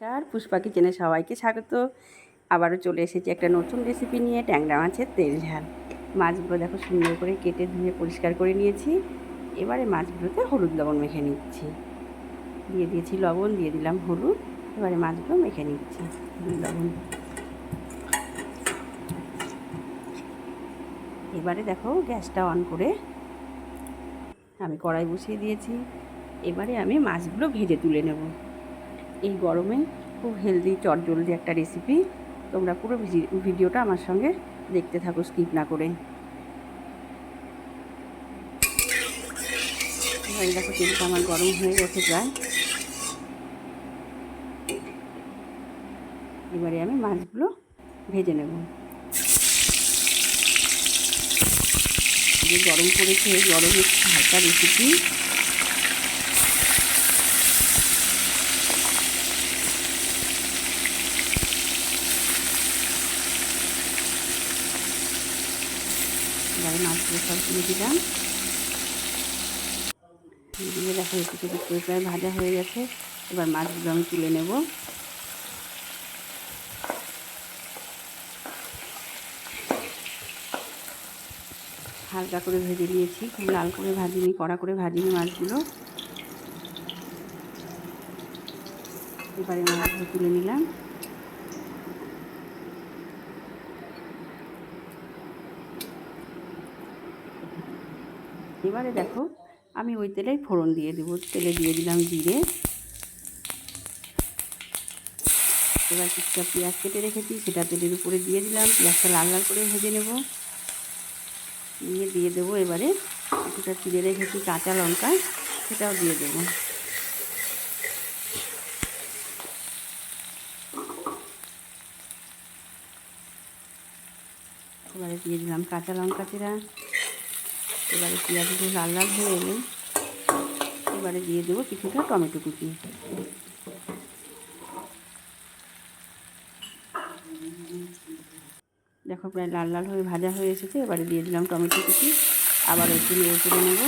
নমস্কার, পুষ্পা কিচেনে সবাইকে স্বাগত। আবারও চলে এসেছি একটা নতুন রেসিপি নিয়ে, ট্যাংরা মাছের তেল ঝাল। মাছগুলো দেখো সুন্দর করে কেটে ধুয়ে পরিষ্কার করে নিয়েছি। এবারে মাছগুলোতে হলুদ লবণ মেখে নিচ্ছি। দিয়ে দিয়েছি লবণ, দিয়ে দিলাম হলুদ। এবারে মাছগুলো মেখে নিচ্ছি। লবণ। এবারে দেখো গ্যাসটা অন করে আমি কড়াই বসিয়ে দিয়েছি। এবারে আমি মাছগুলো ভেজে তুলে নেব। এই গরমে খুব হেলদি চটজলদি একটা রেসিপি তোমরা পুরো ভিডিওটা আমার সঙ্গে দেখতে থাকো স্কিপ না করে। দেখো তেলটা আমার গরম হয়ে গেছে প্রায়। এবারে আমি মাছগুলো ভেজে নেব। গরম পড়েছে গরমের হালকা রেসিপি এবারে মাছগুলো সব দিয়ে দিলাম। দিয়ে দেখো একটু করে প্রায় ভাজা হয়ে গেছে। এবার মাছগুলো আমি তুলে নেব। হালকা করে ভেজে নিয়েছি। খুব লাল করে ভাজিনি, কড়া করে ভাজিনি মাছগুলো। এবারে মাছগুলো তুলে নিলাম। এবারে দেখো, আমি ওই তেলেই ফোড়ন দিয়ে দেবো। তেলে দিয়ে দিলাম জিরে। এবার কিছুটা পেঁয়াজ কেটে রেখেছি, সেটা তেলের উপরে দিয়ে দিলাম। পেঁয়াজটা লাল লাল করে ভেজে নেব। নিয়ে দিয়ে দেবো এবারে কিছুটা চিড়ে রেখেছি কাঁচা লঙ্কা, সেটাও দিয়ে দেবো। এবারে দিয়ে দিলাম কাঁচা লঙ্কা চিরা। এবারে পেঁয়াজগুলো লাল লাল হয়ে এলে এবারে দিয়ে দেবো কিছুটা টমেটো কুচি। দেখো প্রায় লাল লাল হয়ে ভাজা হয়ে এসেছে, এবারে দিয়ে দিলাম টমেটো কুচি। আবার একটু নিয়ে চেড়ে নেব।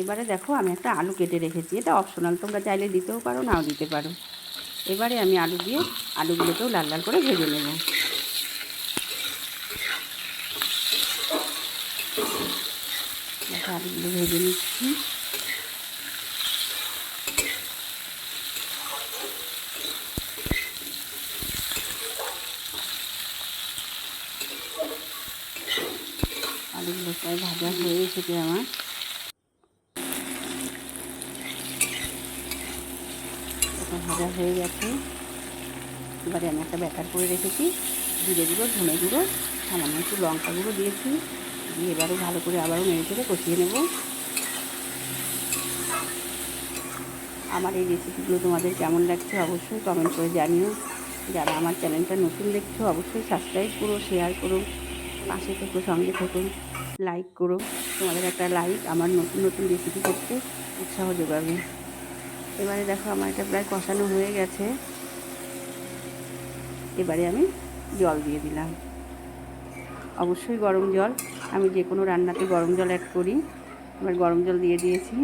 এবারে দেখো আমি একটা আলু কেটে রেখেছি, এটা অপশনাল, তোমরা চাইলে দিতেও পারো, নাও দিতে পারো। এবারে আমি আলু দিয়ে আলুগুলোকেও লাল লাল করে ভেজে নেব। আলুগুলো ভেজে নিচ্ছি আলুগুলো প্রায় ভাজা হয়ে এসেছে আমার। ভাজা হয়ে গেছে। এবারে আমি একটা ব্যাটার করে রেখেছি। জিরে গুঁড়ো, ধনে গুঁড়ো, সামান্য একটু লঙ্কা গুঁড়ো দিয়েছি। দিয়ে এবারে ভালো করে আবারও নেড়ে চেড়ে কষিয়ে নেব। আমার এই রেসিপিগুলো তোমাদের কেমন লাগছে অবশ্যই কমেন্ট করে জানিও। যারা আমার চ্যানেলটা নতুন দেখছ, অবশ্যই সাবস্ক্রাইব করো শেয়ার করো, পাশে থেকো, সঙ্গে থেকো লাইক করো। তোমাদের একটা লাইক আমার নতুন নতুন রেসিপি করতে উৎসাহ যোগাবে। এবারে দেখো আমার এটা প্রায় কষানো হয়ে গেছে। এবারে আমি জল দিয়ে দিলাম। অবশ্যই গরম জল। আমি যে কোনো রান্নাতে গরম জল অ্যাড করি। এবার গরম জল দিয়ে দিয়েছি।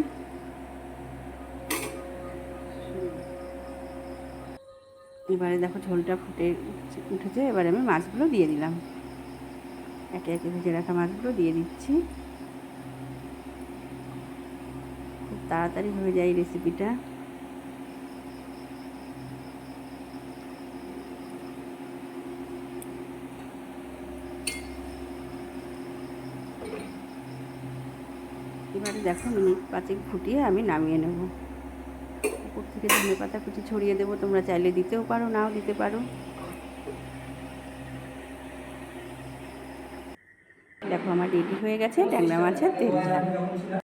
এবারে দেখো ঝোলটা ফুটে উঠেছে। এবারে আমি মাছগুলো দিয়ে দিলাম। একে একে ভেজে রাখা মাছগুলো দিয়ে দিচ্ছি। খুব তাড়াতাড়ি হয়ে যায় রেসিপিটা এবারে দেখো মিনিট পাঁচেক ফুটিয়ে আমি নামিয়ে নেব। উপর থেকে ধনে পাতা কুচি ছড়িয়ে দেবো, তোমরা চাইলে দিতেও পারো, নাও দিতে পারো। দেখো আমার রেডি হয়ে গেছে ট্যাংরা মাছের তেল।